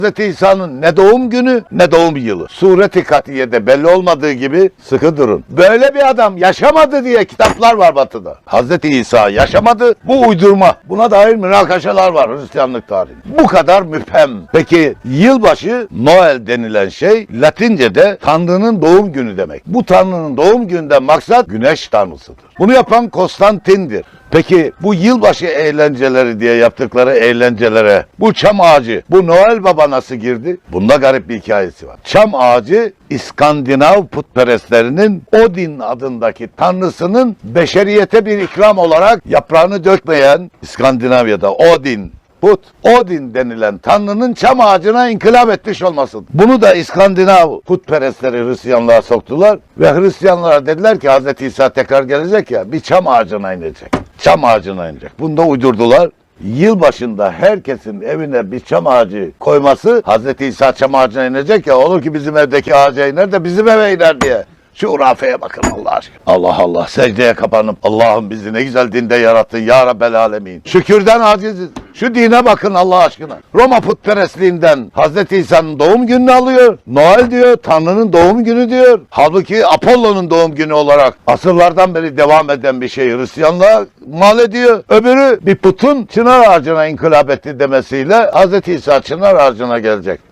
Hz. İsa'nın ne doğum günü ne doğum yılı. Sureti katiyede belli olmadığı gibi sıkı durun. Böyle bir adam yaşamadı diye kitaplar var batıda. Hz. İsa yaşamadı. Bu uydurma. Buna dair münakaşalar var Hristiyanlık tarihinde. Bu kadar müphem. Peki yılbaşı Noel denilen şey Latince'de Tanrı'nın doğum günü demek. Bu Tanrı'nın doğum gününden maksat güneş tanrısıdır. Bunu yapan Konstantin'dir. Peki bu yılbaşı eğlenceleri diye yaptıkları eğlencelere bu çam ağacı, bu Noel Baba nasıl girdi? Bunda garip bir hikayesi var. Çam ağacı İskandinav putperestlerinin Odin adındaki tanrısının beşeriyete bir ikram olarak yaprağını dökmeyen İskandinavya'da Odin put, Odin denilen tanrının çam ağacına inkılap etmiş olmasıdır. Bunu da İskandinav putperestleri Hristiyanlığa soktular ve Hristiyanlara dediler ki Hz. İsa tekrar gelecek ya bir çam ağacına inecek. Çam ağacına inecek. Bunu da uydurdular. Yılbaşında herkesin evine bir çam ağacı koyması Hz. İsa çam ağacına inecek ya olur ki bizim evdeki ağaca iner de bizim eve iner diye. Şu urafeye bakın Allah aşkına. Allah Allah secdeye kapanıp Allah'ım bizi ne güzel dinde yarattın ya Rabbel Alemin. Şükürden aciziz. Şu dine bakın Allah aşkına. Roma putperestliğinden Hazreti İsa'nın doğum gününü alıyor. Noel diyor, Tanrı'nın doğum günü diyor. Halbuki Apollo'nun doğum günü olarak asırlardan beri devam eden bir şey Hristiyanlığa mal ediyor. Öbürü bir putun çınar ağacına inkılap etti demesiyle Hazreti İsa çınar ağacına gelecek.